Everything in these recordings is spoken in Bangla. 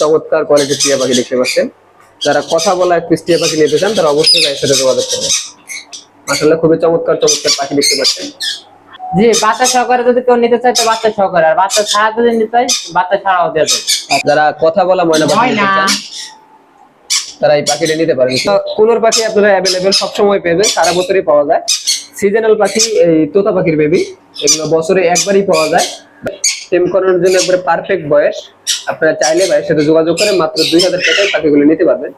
চমৎকার কোয়ালিটির টিয়া পাখি দেখতে পাচ্ছেন। যারা কথা বলা এক পিস টিয়া পাখি নিতে চান তারা অবশ্যই ভাইয়ের সাথে যোগাযোগ করবেন। মাসাল্লাহ খুবই চমৎকার চমৎকার পাখি দেখতে পাচ্ছেন। জি বাচ্চা সহকারে যদি কেউ নিতে চায় তো বাচ্চা সহকারে। আর বাচ্চা ছাড়া যদি নিতে চায় বাচ্চা ছাড়াও দেওয়া যাবে যারা কথা বলা ময়না পাখি নিতে চান তারা এই পাখিটা নিতে পারেন। তো কোনোর পাখি আপনারা অ্যাভেলেবেল সবসময় পেবেন সারা বছরই পাওয়া যায়। সিজনাল পাখি এই তোতা পাখির বেবি এগুলো বছরে একবারই পাওয়া যায়। টেম করানোর জন্য একবারে পারফেক্ট বয়স। আপনারা চাইলে ভাইয়ের সাথে যোগাযোগ করে মাত্র দুই হাজার টাকায় পাখিগুলো নিতে পারবেন।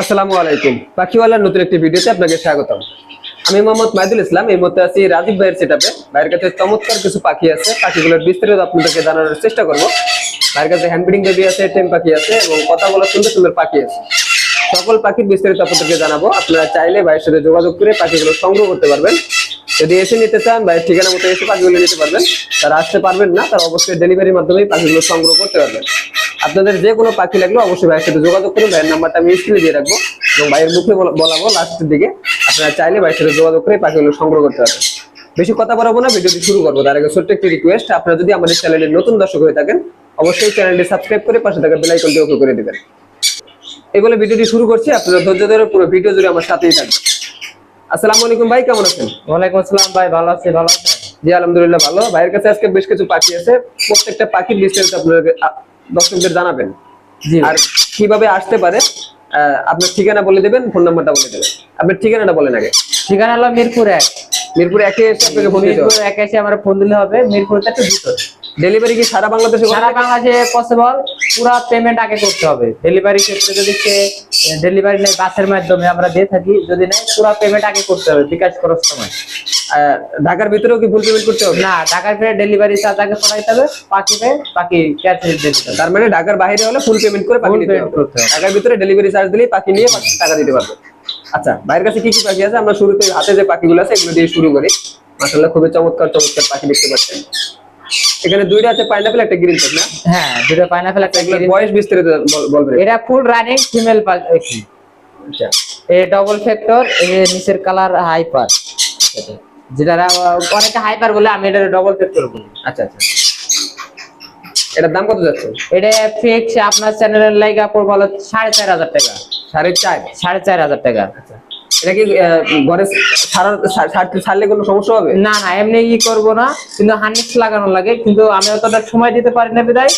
আসসালামু আলাইকুম। পাখিওয়ালার নতুন একটি ভিডিওতে আপনাকে স্বাগতম। আমি মোহাম্মদ মাহিদুল ইসলাম, এই মুহূর্তে আছি রাজীব ভাইয়ের সেটাপে ভাইয়ের কাছে চমৎকার কিছু পাখি আছে। পাখিগুলোর বিস্তারিত আপনাদেরকে জানানোর চেষ্টা করব। ভাইয়ের কাছে হ্যান্ডব্রিডিং বেবি আছে, টেম পাখি আছে এবং কথা বলার সুন্দর সুন্দর পাখি আছে। সকল পাখির বিস্তারিত আপনাদেরকে জানাব। আপনারা চাইলে ভাইয়ের সাথে যোগাযোগ করে পাখিগুলো সংগ্রহ করতে পারবেন। যদি এসে নিতে চান বা ঠিকানা মতো এসে পাখিগুলো নিতে পারবেন, তারা আসতে পারবেন না, তারা অবশ্যই ডেলিভারির মাধ্যমে পাখিগুলো সংগ্রহ করতে পারবেন। আপনাদের যে কোনো পাখি লাগলে অবশ্যই ভাইয়ের সাথে যোগাযোগ করুন, ভাইয়ের নাম্বারটা আমি স্ক্রিনে দিয়ে রাখব এবং ভাইয়ের মুখে বলাবো লাস্টের দিকে। আপনারা চাইলে ভাইয়ের সাথে যোগাযোগ করে পাখিগুলো সংগ্রহ করতে পারবেন। বেশি কথা বলব না, ভিডিওটি শুরু করব। তার আগে ছোট্ট একটি রিকোয়েস্ট আপনারা যদি আমাদের চ্যানেলের নতুন দর্শক হয়ে থাকেন, অবশ্যই চ্যানেলটি সাবস্ক্রাইব করে পাশে থাকা বেল আইকনটি ওকে করে দিবেন। এগুলো ভিডিওটি শুরু করছি, আপনারা ধৈর্য ধরে পুরো ভিডিও জুড়ে আমার সাথেই থাকবেন। আসসালামু আলাইকুম ভাই কেমন আছেন? ওয়ালাইকুম আসসালাম ভাই ভালো আছি ভালো আছি জি আলহামদুলিল্লাহ ভালো। ভাইয়ের কাছে আজকে বেশ কিছু পাখি আছে। প্রত্যেকটা পাখির বিস্তারিত আপনাদের দর্শকদের জানাবেন। জি আর কীভাবে আসতে পারে আপনার ঠিকানা বলে দেবেন ফোন নাম্বারটা বলে দেবেন। আপনার ঠিকানাটা বলেন আগে। ঠিকানা হলো মিরপুর এক। মিরপুর একে এসে আপনাকে ফোন দিতে মিরপুর এক এসে আমার ফোন দিলে হবে মিরপুর থেকে ভিতর ডেলিভারি কি সারা বাংলাদেশে সারা বাংলাদেশে পসিবল পুরো পেমেন্ট আগে করতে হবে। ডেলিভারি ক্ষেত্রে যদি সে ডেলিভারি নেই বাসের মাধ্যমে আমরা দিয়ে থাকি যদি নেই পুরো পেমেন্ট আগে করতে হবে বিকাশ করার সময়। ঢাকার ভিতরেও কি ফুল পেমেন্ট করতে হবে? না ঢাকার ফেরে ডেলিভারি চার্জ আগে পড়াইতে হবে বাকিতে বাকি ক্যাশ দিতে হবে। তার মানে ঢাকার বাইরে হলে ফুল পেমেন্ট করে পাখি Full নিতে হবে। করতে হবে। ঢাকার ভিতরে ডেলিভারি চার্জ দিলেই পাখি নিয়ে টাকা দিতে পারবে। আচ্ছা বাইরের কাছে কি কি পাখি আছে? আমরা শুরুতে হাতে যে পাখিগুলো আছে এগুলো দিয়ে শুরু করি। মাসাল্লাহ খুবই চমৎকার চমৎকার পাখি দেখতে পাচ্ছেন। এখানে দুইটা আছে পাইনাপেল একটা গ্রিন চেক না? হ্যাঁ দুটো পাইনাপেল একটা এগুলোর green- বয়স বিস্তারিত বল- বলবেন। এটা ফুল রানিং ফিমেল পাখি আচ্ছা। এ ডবল ফ্যাক্টর এ নিচের কালার হাইপার যেটা অনেকে হাইপার বলে আমি এটা ডবল ফ্যাক্টর বলি। আচ্ছা আচ্ছা। এটার দাম কত যাচ্ছে? এটা ফিক্স আপনার চ্যানেলের লাইগা পড়বে হলো সাড়ে চার হাজার টাকা। সাড়ে চার? সাড়ে চার হাজার টাকা। আচ্ছা। এটা কি ঘরে ছাড়লে কোনো সমস্যা হবে? না না এমনি ই করব না কিন্তু হান্ড্রেড লাগানো লাগে কিন্তু আমি অতটা সময় দিতে পারি না বিদায়।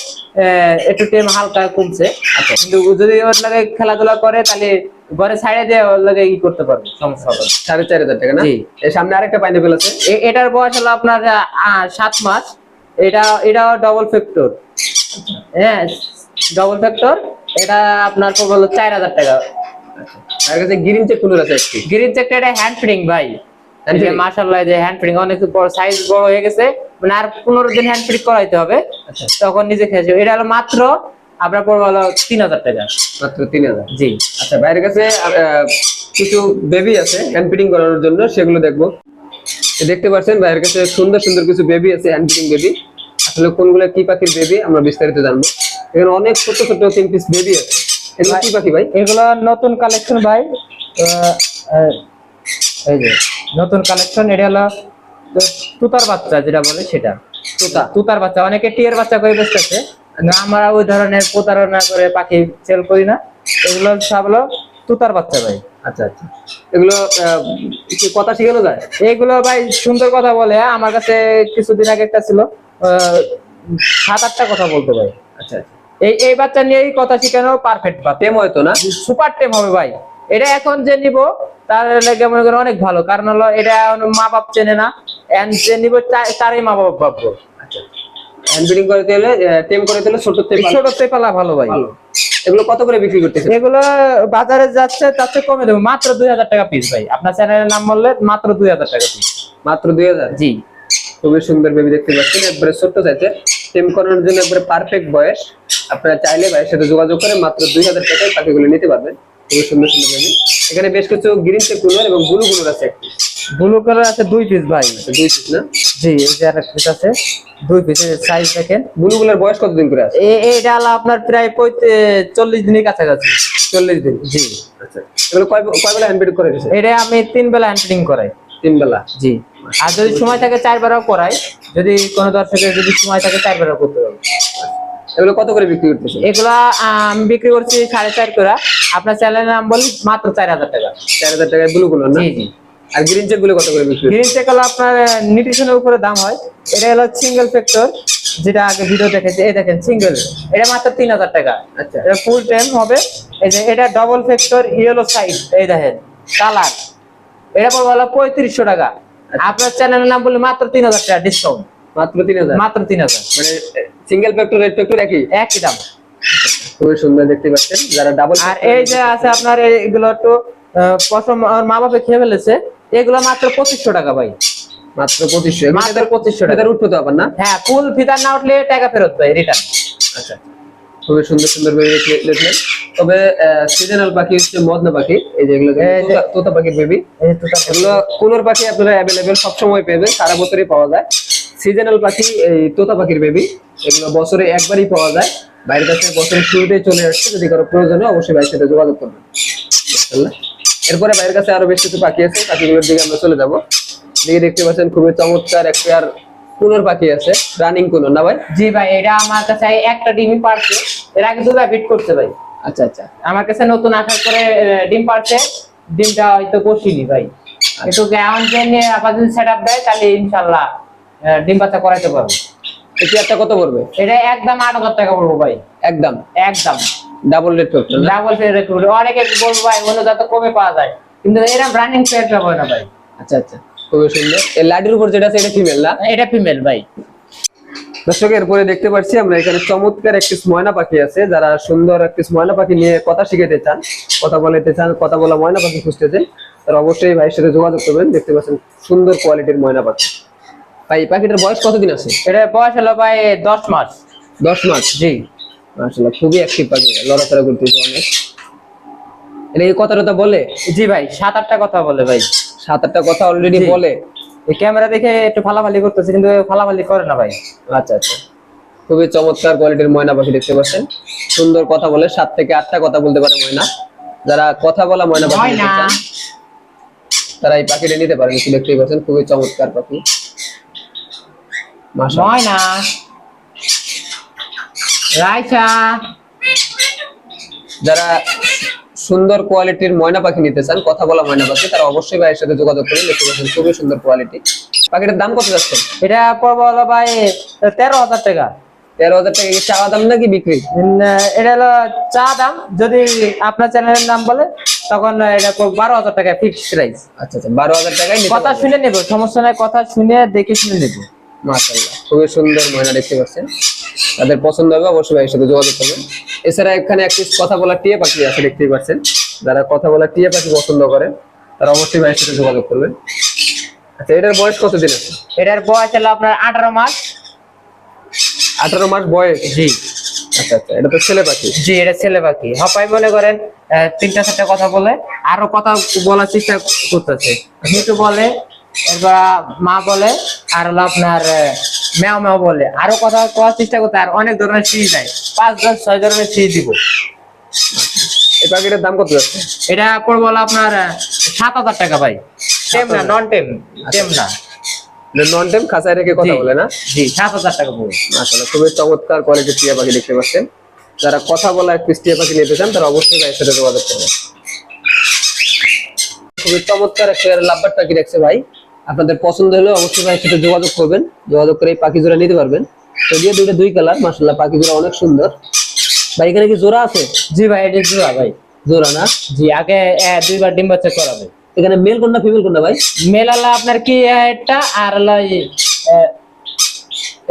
একটু টেম হালকা কমছে। আচ্ছা। কিন্তু যদি ওর লাগে খেলাধুলা করে তাহলে ঘরে সাইডে দিয়ে ওর লাগে ই করতে পারবে সমস্যা হবে। সাড়ে চার হাজার টাকা না? সামনে আরেকটা পাইনাপেল আছে। এটার বয়স হলো আপনার সাত মাস। এটা এটা ডবল ফ্যাক্টর হ্যাঁ ডবল ফ্যাক্টর এটা আপনার পড়বে হলো চার হাজার টাকা। আর কাছে গ্রিন চেক কুলার আছে একটি গ্রিন চেকটা এটা হ্যান্ড ফিডিং ভাই। মাশাআল্লাহ যে হ্যান্ড ফিডিং অনেক বড় সাইজ বড় হয়ে গেছে। মানে আর পনেরো দিন হ্যান্ড ফিডিং করাইতে হবে। আচ্ছা। তখন নিজে খেয়েছে এটা হলো মাত্র আপনার পড়বে হলো তিন হাজার টাকা। মাত্র তিন হাজার? জি। আচ্ছা বাইরের কাছে কিছু বেবি আছে হ্যান্ড ফিটিং করানোর জন্য সেগুলো দেখব। দেখতে পাচ্ছেন বাইরের কাছে সুন্দর সুন্দর কিছু বেবি আছে হ্যান্ড ফিটিং বেবি আসলে কোনগুলো কি পাখির বেবি আমরা বিস্তারিত জানব। এখানে অনেক ছোট ছোট তিন পিস বেবি আছে। এগুলো কি পাখি ভাই? এগুলো নতুন কালেকশন ভাই এই যে নতুন কালেকশন এটা হলো তুতার বাচ্চা যেটা বলে সেটা। তুতা। তুতার বাচ্চা অনেকে টিয়ের বাচ্চা করে বেচতেছে না আমরা ওই ধরনের প্রতারণা করে পাখি সেল করি না। এগুলো সব হলো তুতার বাচ্চা ভাই। আচ্ছা আচ্ছা। এগুলো কি কথা শিখানো যায়? এইগুলো ভাই সুন্দর কথা বলে আমার কাছে কিছুদিন আগে একটা ছিল সাত আটটা কথা বলতে ভাই। আচ্ছা আচ্ছা। এই এই বাচ্চা নিয়েই কথা শেখানো পারফেক্ট বাচ্চা। টেম হয়তো না? সুপার টেম হবে ভাই। এটা এখন যে নিব তার লাগে মনে করেন অনেক ভালো। কারণ হলো এটা মা বাপ চেনে না। And যে নিব তারই মা বাপ ভাববো হ্যান্ড ফিটিং করতে হলে টেম করতে হলে ছোট টেম ছোট পেপালা ভালো ভাই। এগুলো কত করে বিক্রি করতেছে এগুলো বাজারে যাচ্ছে তার চেয়ে কমে দেবো। মাত্র দুই হাজার টাকা পিস ভাই। আপনার চ্যানেলের নাম বললে মাত্র দুই হাজার টাকা পিস মাত্র দুই হাজার? জি। খুবই সুন্দর বেবি দেখতে পাচ্ছেন। একবারে ছোট্ট সাইজের টেম করানোর জন্য একবারে পারফেক্ট বয়স। আপনারা চাইলে ভাইয়ের সাথে যোগাযোগ করে মাত্র দুই হাজার টাকায় পাখিগুলো নিতে পারবেন। খুবই সুন্দর সুন্দর বেবি এখানে বেশ কিছু গ্রিন চেক কুলার এবং ব্লু কুলার আছে একটি ব্লু কালার আছে দুই পিস ভাই। আচ্ছা, দুই পিস না? জি এই যে একটা পিস আছে। দুই পিসের সাইজ দেখেন। ব্লু কুলার বয়স কতদিন করে আছে? এ- এইটা হলো আপনার প্রায় পঁয়ত্রিশ চল্লিশ দিনের কাছাকাছি। চল্লিশ দিন? জি। আচ্ছা এগুলো কয় কয় বেলা হ্যান্ড করে দিচ্ছে এটা আমি তিন বেলা হ্যান্ডলিং করাই। তিন বেলা? জি। আর যদি সময় থাকে চারবারও করাই। যদি কোনো দর্শকের যদি সময় থাকে চারবারও করতে হবে এগুলো কত করে বিক্রি করতেছেন? এগুলা আমি বিক্রি করছি সাড়ে চার করে। আপনার চ্যানেলের নাম বলি মাত্র চার হাজার টাকা। চার হাজার টাকায় ব্লু গুলো না? জি জি। আর গ্রিন চেকগুলো কত করে বিক্রি গ্রিন চেক হলো আপনার নিউট্রিশনের উপরে দাম হয়। এটা হলো সিঙ্গেল ফ্যাক্টর যেটা আগে ভিডিও দেখেছি। এই দেখেন সিঙ্গেল এটা মাত্র তিন হাজার টাকা। আচ্ছা। এটা ফুল টাইম হবে। এই যে এটা ডবল ফ্যাক্টর ইয়েলো সাইড এই দেখেন কালার এটা পড়বে হলো পঁয়ত্রিশশো টাকা। আপনার চ্যানেলের নাম বলি মাত্র তিন হাজার টাকা ডিসকাউন্ট মাত্র তিন হাজার? মাত্র তিন হাজার। মানে সিঙ্গেল ফ্যাক্টর রেড ফ্যাক্টর একই? একই দাম। খুবই সুন্দর দেখতে পাচ্ছেন। যারা ডাবল আর এই যে আছে আপনার এই- এগুলো একটু আহ, পশম আমার মা বাবা খেয়ে ফেলেছে এগুলো মাত্র পঁচিশশো টাকা ভাই। মাত্র পঁচিশশো। মাত্র পঁচিশশো টাকা। এদের উঠবে তো না? হ্যাঁ ফুল ফিতার না উঠলে টাকা ফেরত ভাই রিটার্ন আচ্ছা। খুবই সুন্দর সুন্দর বেবি দেখলেন। তবে সিজনাল পাখি হচ্ছে মদনা পাখি। এই যে এগুলো তোতা- পাখির বেবি এগুলো কোনোর পাখি আপনারা অ্যাভেলেবেল সবসময় পাবেন সারা বছরই পাওয়া যায়। সিজনাল পাখি এই তোতা পাখির বেবি এগুলো বছরে একবারই পাওয়া যায়। বাইরের কাছে বছরের শুরুতেই চলে আসছে যদি কারও প্রয়োজন হয় অবশ্যই বাইরের সাথে যোগাযোগ করবেন? এরপরে বাইরের কাছে আরও বেশ কিছু পাখি আছে পাখিগুলোর দিকে আমরা চলে যাব। দিকে দেখতে পাচ্ছেন খুবই চমৎকার একটা আর কুনোর পাখি আছে রানিং কুনোর না ভাই? জি ভাই এটা আমার কাছে একটা ডিমই পারছে। এর আগে দুবার বিট করছে ভাই। আচ্ছা আচ্ছা। আমার কাছে নতুন আসার পরে ডিম পারছে ডিমটা হয়তো বসিনি ভাই। একটু গ্রাউন্ড নিয়ে আবার যদি সেট আপ দেয় তাহলে ইনশাল্লাহ ডিম বাচ্চা করাইতে পারব। এই চেয়ারটা কত পড়বে? এটা একদম আট হাজার টাকা পড়ব ভাই। একদম? একদম। ডাবল রেট করতে ডাবল রেট ফেয়ার অনেকে বলব ভাই অন্য যাতে কমে পাওয়া যায়। কিন্তু এরকম রানিং ফেয়ারটা হয় না ভাই। আচ্ছা আচ্ছা। খুবই সুন্দর। এই লাডির উপর যেটা আছে এটা ফিমেল না? এটা ফিমেল ভাই। দর্শক এরপরে দেখতে পাচ্ছি আমরা এখানে চমৎকার একটি ময়না পাখি আছে যারা সুন্দর একটি ময়না পাখি নিয়ে কথা শিখাতে চান কথা বলাতে চান কথা বলা ময়না পাখি খুঁজতেছেন তারা অবশ্যই ভাইয়ের সাথে যোগাযোগ করবেন দেখতে পাচ্ছেন সুন্দর কোয়ালিটির ময়না পাখি। ভাই পাখিটার বয়স কতদিন আছে? এটা বয়স হলো ভাই দশ মাস। দশ মাস? জি। আসলে খুবই অ্যাক্টিভ পাখি লড়াচড়া করতেছে অনেক। এটা কি কথাটা বলে? জি ভাই সাত আটটা কথা বলে ভাই। সাত আটটা কথা অলরেডি বলে। এই ক্যামেরা দেখে একটু ফালাফালি করতেছে কিন্তু ফালাফালি করে না ভাই। আচ্ছা আচ্ছা। খুবই চমৎকার কোয়ালিটির ময়না পাখি দেখতে পাচ্ছেন। সুন্দর কথা বলে সাত থেকে আটটা কথা বলতে পারে ময়না। যারা কথা বলা ময়না পাখি তারা এই পাখিটা নিতে পারেন দেখতেই পাচ্ছেন খুবই চমৎকার পাখি। ময়না। রাইসা। যারা সুন্দর কোয়ালিটির ময়না পাখি নিতে চান কথা বলা ময়না পাখি তারা অবশ্যই ভাইয়ের সাথে যোগাযোগ করুন দেখতে পাচ্ছেন খুবই সুন্দর কোয়ালিটি। পাখিটার দাম কত যাচ্ছে? এটা পড়ব হলো ভাই তেরো হাজার টাকা। তেরো হাজার টাকা কি চাওয়া দাম নাকি বিক্রি? এটা হলো চা দাম যদি আপনার চ্যানেলের নাম বলে তখন এটা বারো হাজার টাকা ফিক্সড প্রাইস আচ্ছা আচ্ছা বারো হাজার টাকায় কথা শুনে নেব সমস্যা নাই কথা শুনে দেখে শুনে নেব। মাশাআল্লাহ খুবই সুন্দর ময়না দেখতে পাচ্ছেন। তাদের পছন্দ হবে অবশ্যই ভাইয়ের সাথে যোগাযোগ করবেন। এছাড়া এখানে একটি কথা বলা টিয়া পাখি আছে দেখতেই পাচ্ছেন। যারা কথা বলা টিয়া পাখি পছন্দ করেন তারা অবশ্যই ভাইয়ের সাথে যোগাযোগ করবেন। আচ্ছা এটার বয়স কতদিন আছে? এটার বয়স হলো আপনার আঠারো মাস। আঠারো মাস বয়স? জি। আচ্ছা আচ্ছা এটা তো ছেলে পাখি। জি এটা ছেলে পাখি। হপাই মনে করেন আহ, তিনটা চারটা কথা বলে আরও কথা বলার চেষ্টা করতেছে। মিটু বলে এরপর মা বলে আর হলো আপনার ম্যাও ম্যাও বলে। আরও কথা করার চেষ্টা করতে আর অনেক ধরনের সিঁড়ি দেয়। পাঁচ দশ ছয় ধরনের সিঁড়ি দিব। এই পাখিটার দাম কত যাচ্ছে? এটা পড়ব আপনার সাত হাজার টাকা ভাই। টেম না নন টেম টেম না। নন টাইম খাঁচায় রেখে কথা বলে না? জি সাত হাজার টাকা পড়বে। আসলে খুবই চমৎকার কোয়ালিটির টিয়া পাখি দেখতে পাচ্ছেন। যারা কথা বলা এক পিস টিয়া পাখি নিতে চান তারা অবশ্যই ভাইয়ের সাথে যোগাযোগ করবেন। খুবই চমৎকার একটা লাভবার পাখি দেখছে ভাই। আপনাদের পছন্দ হলে অবশ্যই ভাইয়ের সাথে যোগাযোগ করবেন। যোগাযোগ করে এই পাখি জোড়া নিতে পারবেন। যদিও দুইটা দুই কালার মাসাল্লাহ পাখি জোড়া অনেক সুন্দর। ভাই এখানে কি জোড়া আছে? জি ভাই এটা জোড়া ভাই। জোড়া না? জি আগে দুইবার ডিম বাচ্চা করাবে। এখানে মেল কোনটা ফিমেল কোনটা ভাই? মেল হলো আপনার কি এটা আর আহ,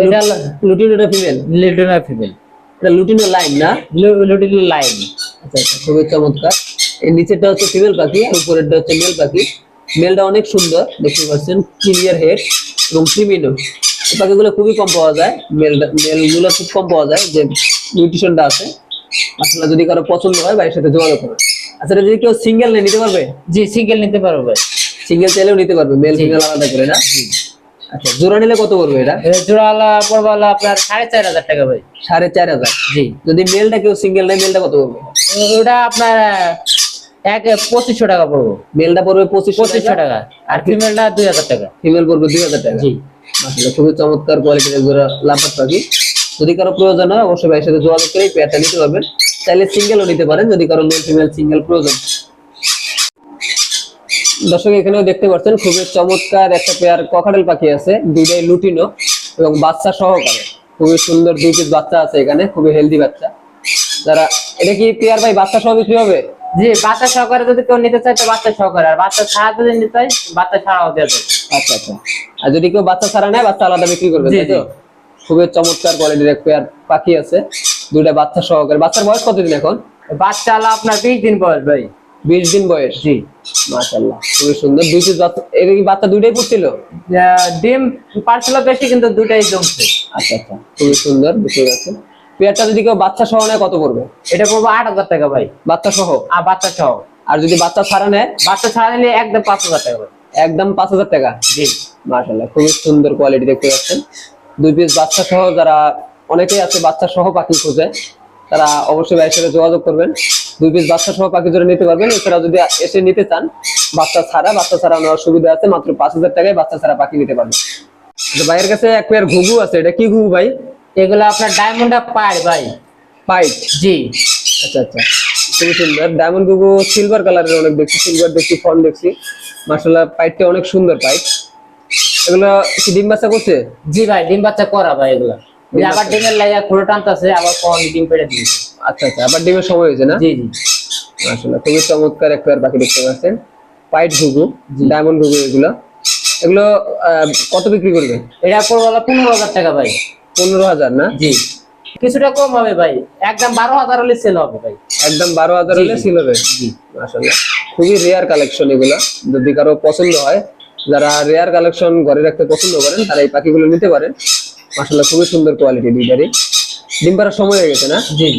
এটা লুটিনোটা ফিমেল লিটনা ফিমেল এটা লুটিনো লাইন না? লুটিল লাইন আচ্ছা আচ্ছা খুবই চমৎকার। এই নিচেরটা হচ্ছে ফিমেল পাখি আর উপরেরটা হচ্ছে মেল পাখি। মেলটা অনেক সুন্দর দেখতে পাচ্ছেন ক্লিয়ার হেড এবং ক্রিমিনো এই পাখিগুলো খুবই কম পাওয়া যায় মেলটা মেলগুলো খুব কম পাওয়া যায় যে নিউট্রিশনটা আছে। আসলে যদি কারও পছন্দ হয় ভাইয়ের সাথে যোগাযোগ করবে আচ্ছা যদি কেউ সিঙ্গেল নিয়ে নিতে পারবে? জি সিঙ্গেল নিতে পারব। ভাই সিঙ্গেল চাইলেও নিতে পারবে মেল ফিমেল আলাদা করে না? আচ্ছা জোড়া নিলে কত পড়বে এটা? জোড়া হলো পড়ব হলো আপনার সাড়ে চার হাজার টাকা ভাই। সাড়ে চার হাজার। জি। যদি মেলটা কেউ সিঙ্গেল নেয় মেলটা কত পড়বে? ওটা আপনার এক পঁচিশশো টাকা পড়ব। মেলটা পড়বে পঁচিশ পঁচিশশো টাকা। আর ফিমেলটা দুই হাজার টাকা। ফিমেল পড়বে দুই হাজার টাকা? জি। খুবই চমৎকার কোয়ালিটির জোড়া লাফাত পাখি। যদি কারও প্রয়োজন হয় অবশ্যই ভাইয়ের সাথে যোগাযোগ করে পেয়ারটা নিতে পারবেন। চাইলে সিঙ্গেলও নিতে পারেন যদি কারও মেল ফিমেল সিঙ্গেল প্রয়োজন। দর্শক এখানেও দেখতে পাচ্ছেন খুবই চমৎকার একটা পেয়ার ককাটেল পাখি আছে দুইটাই লুটিনো এবং বাচ্চা সহকারে। খুবই সুন্দর দুই পিস বাচ্চা আছে এখানে খুবই হেলদি বাচ্চা। যারা এটা কি পেয়ার ভাই বাচ্চা সহ বিক্রি হবে? জি বাচ্চা সহকারে যদি কেউ নিতে চায় তো বাচ্চা সহকারে। আর বাচ্চা ছাড়া যদি নিতে চায় বাচ্চা ছাড়াও দেওয়া যাবে আচ্ছা আচ্ছা। আর যদি কেউ বাচ্চা ছাড়া নেয় বাচ্চা আলাদা বিক্রি করবে তাই তো? খুবই চমৎকার কোয়ালিটির এক পেয়ার পাখি আছে। দুইটা বাচ্চা সহকারে। বাচ্চার বয়স কতদিন এখন? বাচ্চা হলো আপনার বিশ দিন বয়স ভাই। বিশ দিন বয়স? জি। মাশাল্লাহ খুবই সুন্দর। দুই পিস বাচ্চা এর কি বাচ্চা দুইটাই পড়ছিল ডিম পার্সেল বেশি কিন্তু দুটাই জমছে। আচ্ছা আচ্ছা। খুবই সুন্দর বুঝতে পারছি পেয়ারটা যদি কেউ বাচ্চা সহ নেয় কত পড়বে? এটা পড়ব আট হাজার টাকা ভাই। বাচ্চা সহ? আর বাচ্চা সহ। আর যদি বাচ্চা ছাড়া নেয়? বাচ্চা ছাড়া নিলে একদম পাঁচ হাজার টাকা একদম পাঁচ হাজার টাকা? জি। মাশাল্লাহ খুবই সুন্দর কোয়ালিটি দেখতে পাচ্ছেন। দুই পিস বাচ্চা সহ যারা অনেকেই আছে বাচ্চা সহ পাখি খোঁজে তারা অবশ্যই ভাইয়ের সাথে যোগাযোগ করবেন। দুই পিস বাচ্চা সহ পাখি জোড়া নিতে পারবেন। এছাড়া যদি এসে নিতে চান বাচ্চা ছাড়া বাচ্চা ছাড়া নেওয়ার সুবিধা আছে। মাত্র পাঁচ হাজার টাকায় বাচ্চা ছাড়া পাখি নিতে পারবেন। ভাইয়ের কাছে এক পেয়ার ঘুঘু আছে। এটা কি ঘুঘু ভাই? এগুলো আপনার ডায়মন্ড পায় ভাই। পাইট জি। আচ্ছা আচ্ছা। খুবই সুন্দর। ডায়মন্ড ঘুঘু সিলভার কালারের অনেক দেখছি সিলভার দেখছি ফন দেখছি। মার্শাল্লাহ পাইটটা অনেক সুন্দর পাইট এগুলো কি ডিম বাচ্চা করছে? জি ভাই ডিম বাচ্চা করা ভাই এগুলো। আবার। ডিমের লাইয়া খুঁড়ে টানতেছে আবার কখন ডিম পেড়ে দিয়েছে। আচ্ছা আচ্ছা। আবার ডিমের সময় হয়েছে না? জি জি। মাশাআল্লাহ খুবই চমৎকার একটা পাখি দেখতে পাচ্ছেন। পাইট ঘুঘু ডায়মন্ড ঘুঘু এগুলো। এগুলো কত বিক্রি করবে এটা পড়ব পনেরো হাজার টাকা ভাই। পনেরো হাজার না? জি। কিছুটা কম হবে ভাই। একদম বারো হাজার হলে সেল হবে ভাই। একদম বারো হাজার হলে জি। ছিল হবে? মাশাআল্লাহ। খুবই রেয়ার কালেকশন এগুলো। যদি কারও পছন্দ হয় যারা রেয়ার কালেকশন ঘরে রাখতে পছন্দ করেন তারা এই পাখিগুলো নিতে পারেন। মাশাআল্লাহ খুবই সুন্দর কোয়ালিটি দুইটারই ডিম পাড়ার সময় হয়ে গেছে না? জি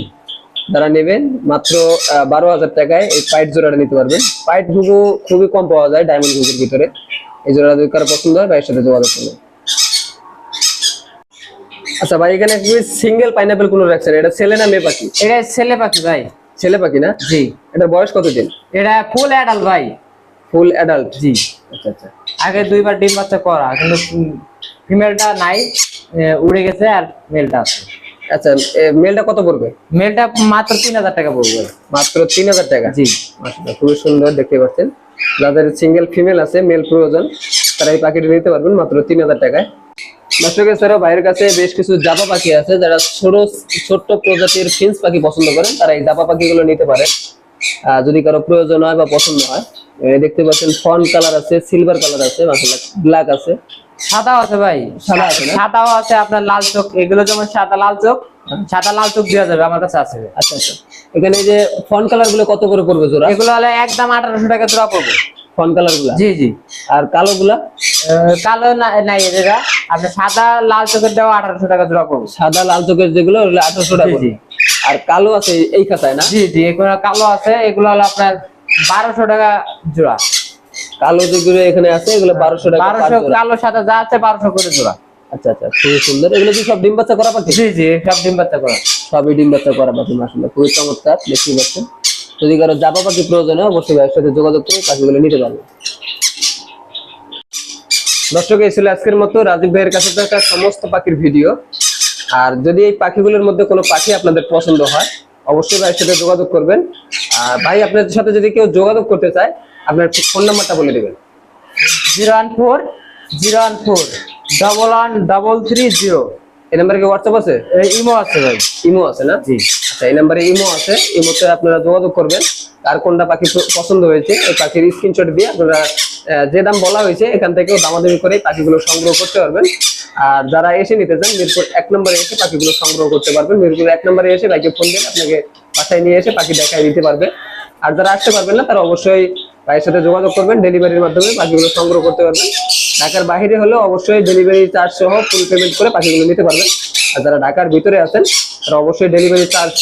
যারা নেবেন মাত্র বারো হাজার টাকায় এই পাইট জোড়াটা নিতে পারবেন। পাইট ঘুঘু খুবই কম পাওয়া যায় ডায়মন্ড ঘুঘুর ভিতরে। এই জোড়াটা যদি কারও পছন্দ হয় ভাইয়ের সাথে যোগাযোগ করবেন আচ্ছা ভাই এখানে কি সিঙ্গেল পাইনাপেল কোন রাখছেন? এটা ছেলে না মেয়ে পাখি? এটা ছেলে পাখি ভাই। ছেলে পাখি না? জি। এটার বয়স কতদিন? এটা ফুল অ্যাডাল্ট ভাই। ফুল অ্যাডাল্ট জি। আচ্ছা আচ্ছা। আগে দুইবার ডিম বাচ্চা করা কিন্তু ফিমেলটা নাই উড়ে গেছে আর মেলটা আছে। আচ্ছা মেলটা কত পড়বে? মেলটা মাত্র তিন হাজার টাকা পড়বে মাত্র তিন হাজার টাকা? জি। খুবই সুন্দর দেখতে পাচ্ছেন। যাদের সিঙ্গেল ফিমেল আছে মেল প্রয়োজন তারা এই পাখিটি নিতে পারবেন মাত্র তিন হাজার টাকায়। দর্শক এছাড়াও বাইরের কাছে বেশ কিছু জাপা পাখি আছে যারা ছোট ছোট্ট প্রজাতির ফিন্স পাখি পছন্দ করেন তারা এই জাপা পাখিগুলো নিতে পারেন আহ, যদি কারও প্রয়োজন হয় বা পছন্দ হয়। দেখতে পাচ্ছেন ফন কালার আছে সিলভার কালার আছে মাসাল্লাহ ব্ল্যাক আছে। সাদাও আছে ভাই। সাদা আছে সাদাও আছে আপনার লাল চোখ এগুলো যেমন সাদা লাল চোখ সাদা লাল চোখ দেওয়া যাবে আমার কাছে আছে। আচ্ছা আচ্ছা। এখানে যে ফন কালারগুলো কত করে পড়বে জোড়া? এগুলো হলে একদম আঠারোশো টাকা জোড়া পড়বে। ফন কালারগুলা? জি জি। আর কালো গুলা? কালো নাই এটা আপনার সাদা লাল চোখের দেওয়া আঠারোশো টাকা জোড়া পড়বে। সাদা লাল চোখের যেগুলো ওগুলো আঠারোশো টাকা জি, আর কালো আছে এই খাতায় না? জি জি এগুলো কালো আছে এগুলো হলো আপনার বারোশো টাকা জোড়া। কালো যেগুলো এখানে আছে এগুলো বারোশো টাকা বারোশো কালো সাদা যা আছে বারোশো করে জোড়া। আচ্ছা আচ্ছা খুবই সুন্দর। এগুলো কি সব ডিম বাচ্চা করা পাখি? জি জি সব ডিম বাচ্চা করা। সবই ডিম বাচ্চা করা পাখি আসলে খুবই চমৎকার দেখতে পাচ্ছেন। যদি কারও জাপা পাখি প্রয়োজন হয় অবশ্যই ভাইয়ের সাথে যোগাযোগ করে পাখিগুলো নিতে পারবে। দর্শক এই ছিল আজকের মতো রাজীব ভাইয়ের কাছে থাকা সমস্ত পাখির ভিডিও। আর যদি এই পাখিগুলোর মধ্যে কোনো পাখি আপনাদের পছন্দ হয় অবশ্যই ভাইয়ের সাথে যোগাযোগ করবেন। আর ভাই আপনাদের সাথে যদি কেউ যোগাযোগ করতে চায় আপনার ফোন নাম্বারটা বলে দেবেন। Zero one four zero one four double one double three zero. এই নাম্বারে কি হোয়াটসঅ্যাপ আছে? ইমো আছে ভাই। ইমো আছে না? জি। আচ্ছা এই নাম্বারে ইমো আছে ইমোতে আপনারা যোগাযোগ করবেন। আর কোনটা পাখি পছন্দ হয়েছে ওই পাখির স্ক্রিনশট দিয়ে আপনারা যে দাম বলা হয়েছে, এখান থেকেও দামাদামি করে পাখিগুলো সংগ্রহ করতে পারবেন। আর যারা এসে নিতে চান, মিরপুর এক নম্বরে এসে পাখিগুলো সংগ্রহ করতে পারবেন। মিরপুর এক নম্বরে এসে ভাইকে ফোন দিয়ে আপনাকে বাসায় নিয়ে এসে পাখি দেখায় দিতে পারবে। আর যারা আসতে পারবেন না, তারা অবশ্যই ভাইয়ের সাথে যোগাযোগ করবেন ডেলিভারির মাধ্যমে পাখিগুলো সংগ্রহ করতে পারবেন। ঢাকার বাইরে হলেও অবশ্যই ডেলিভারি চার্জ সহ ফুল পেমেন্ট করে পাখিগুলো নিতে পারবেন। আর যারা ঢাকার ভিতরে আছেন তারা অবশ্যই ডেলিভারি চার্জ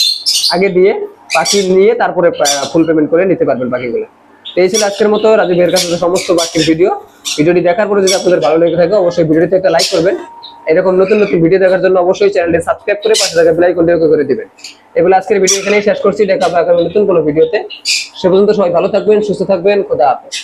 আগে দিয়ে পাখি নিয়ে তারপরে ফুল পেমেন্ট করে নিতে পারবেন পাখিগুলো। তো এই ছিল আজকের মতো রাজীবের কাছে সমস্ত পাখির ভিডিও ভিডিওটি দেখার পরে যদি আপনাদের ভালো লেগে থাকে, অবশ্যই ভিডিওটিতে একটা লাইক করবেন। এরকম নতুন নতুন ভিডিও দেখার জন্য অবশ্যই চ্যানেলটি সাবস্ক্রাইব করে পাশে থাকা বেল করে দিবেন। এবার আজকের ভিডিও এখানেই শেষ করছি। দেখা হবে আগামী নতুন কোনো ভিডিওতে সে পর্যন্ত সবাই ভালো থাকবেন, সুস্থ থাকবেন, খোদা হাফেজ।